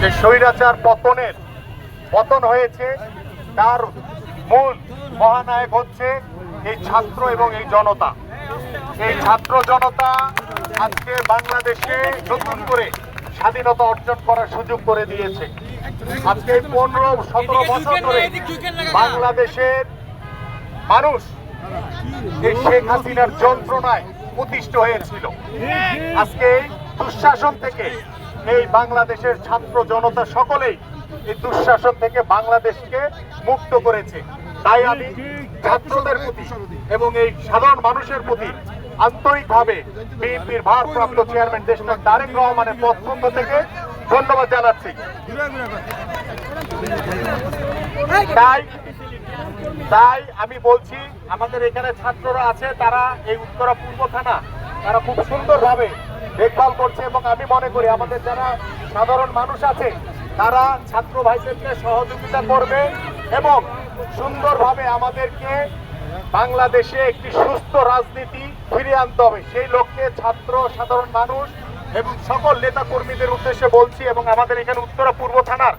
যে স্বৈরাচার পতনের পতন হয়েছে, তার মূল মহানায়ক হচ্ছে এই ছাত্র এবং এই জনতা। এই ছাত্র জনতা আজকে বাংলাদেশে নতুন করে স্বাধীনতা অর্জন করার সুযোগ করে দিয়েছে। আজকে পনেরো, সতেরো বছর ধরে বাংলাদেশের মানুষ এই শেখ হাসিনার যন্ত্রণায় প্রতিষ্ঠ হয়েছিল। আজকে দুঃশাসন থেকে এই বাংলাদেশের ছাত্র জনতা সকলেই এই দুঃশাসন থেকে বাংলাদেশকে মুক্ত করেছে। তাই আমি ছাত্রদের প্রতি এবং এই সাধারণ মানুষের প্রতি আন্তরিকভাবে বিএনপির ভারপ্রাপ্ত চেয়ারম্যান দেশনাথ তারেক রহমানের পক্ষ থেকে ধন্যবাদ জানাচ্ছি। তাই তাই আমি বলছি, আমাদের এখানে ছাত্ররা আছে, তারা এই উত্তরা পূর্ব থানা, তারা খুব সুন্দরভাবে দেখভাল করছে এবং আমি মনে করি আমাদের যারা সাধারণ মানুষ আছে, তারা ছাত্র ভাইদেরকে সহযোগিতা করবে এবং সুন্দরভাবে আমাদেরকে বাংলাদেশে একটি সুস্থ রাজনীতি ফিরিয়ে আনতে হবে। সেই লক্ষ্যে ছাত্র, সাধারণ মানুষ এবং সকল নেতা কর্মীদের উদ্দেশ্যে বলছি এবং আমাদের এখানে উত্তরা পূর্ব থানার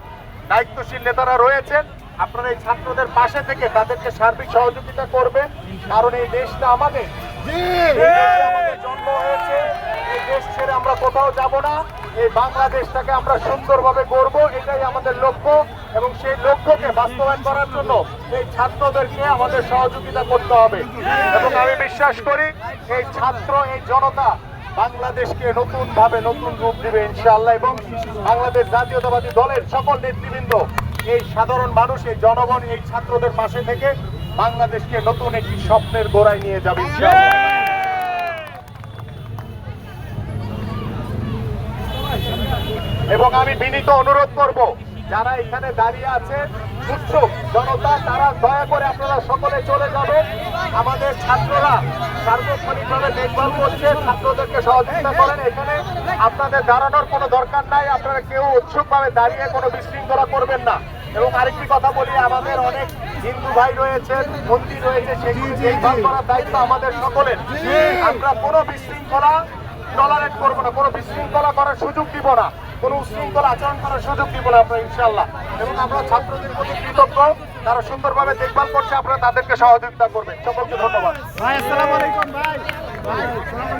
দায়িত্বশীল নেতারা রয়েছেন। আপনারা এই ছাত্রদের পাশে থেকে তাদেরকে সার্বিক সহযোগিতা করবেন, কারণ এই দেশটা আমাদের এই দেশে আমাদের জন্ম হয়েছে এই দেশ ছেড়ে আমরা কোথাও যাব না। এই বাংলাদেশটাকে আমরা সুন্দরভাবে গড়ব, এটাই আমাদের লক্ষ্য এবং সেই লক্ষ্যকে বাস্তবায়ন করার জন্য এই ছাত্রদেরকে আমাদের সহযোগিতা করতে হবে। এবং আমি বিশ্বাস করি, এই ছাত্র, এই জনতা বাংলাদেশকে নতুন ভাবে নতুন রূপ দিবে ইনশাআল্লাহ এবং বাংলাদেশ জাতীয়তাবাদী দলের সকল নেতৃবৃন্দ, এই সাধারণ মানুষ, এই জনগণ, এই ছাত্রদের পাশে থেকে বাংলাদেশকে নতুন একটি স্বপ্নের গোড়ায় নিয়ে যাবে ইনশাআল্লাহ। এবং আমি বিনীত অনুরোধ করব যারা এখানে দাঁড়িয়ে আছে উৎসুক জনতা তারা দয়া করে আপনারা সকলে চলে যাবেন। আমাদের ছাত্ররা সার্বক্ষণিকভাবে দেখভাল করছে ছাত্রদেরকে সহযোগিতা করেন এখানে। আপনাদের দাঁড়ানোর কোনো দরকার নাই আপনারা কেউ উৎসুকভাবে দাঁড়িয়ে কোনো বিশৃঙ্খলা করবেন না। এবং আরেকটি কথা বলি আমাদের অনেক হিন্দু ভাই রয়েছে মন্দির রয়েছে সেগুলি দেখভাল করার দায়িত্ব আমাদের সকলের। আমরা কোনো বিশৃঙ্খলা টলারেট করব না কোনো বিশৃঙ্খলা করার সুযোগ দিব না। কোনো উশৃঙ্খল আচরণ করার সুযোগ দিব না আমরা ইনশাল্লাহ এবং আমরা ছাত্রদের প্রতি কৃতজ্ঞ। তারা সুন্দরভাবে দেখভাল করছে, আপনারা তাদেরকে সহযোগিতা করবেন। সকলকে ধন্যবাদ।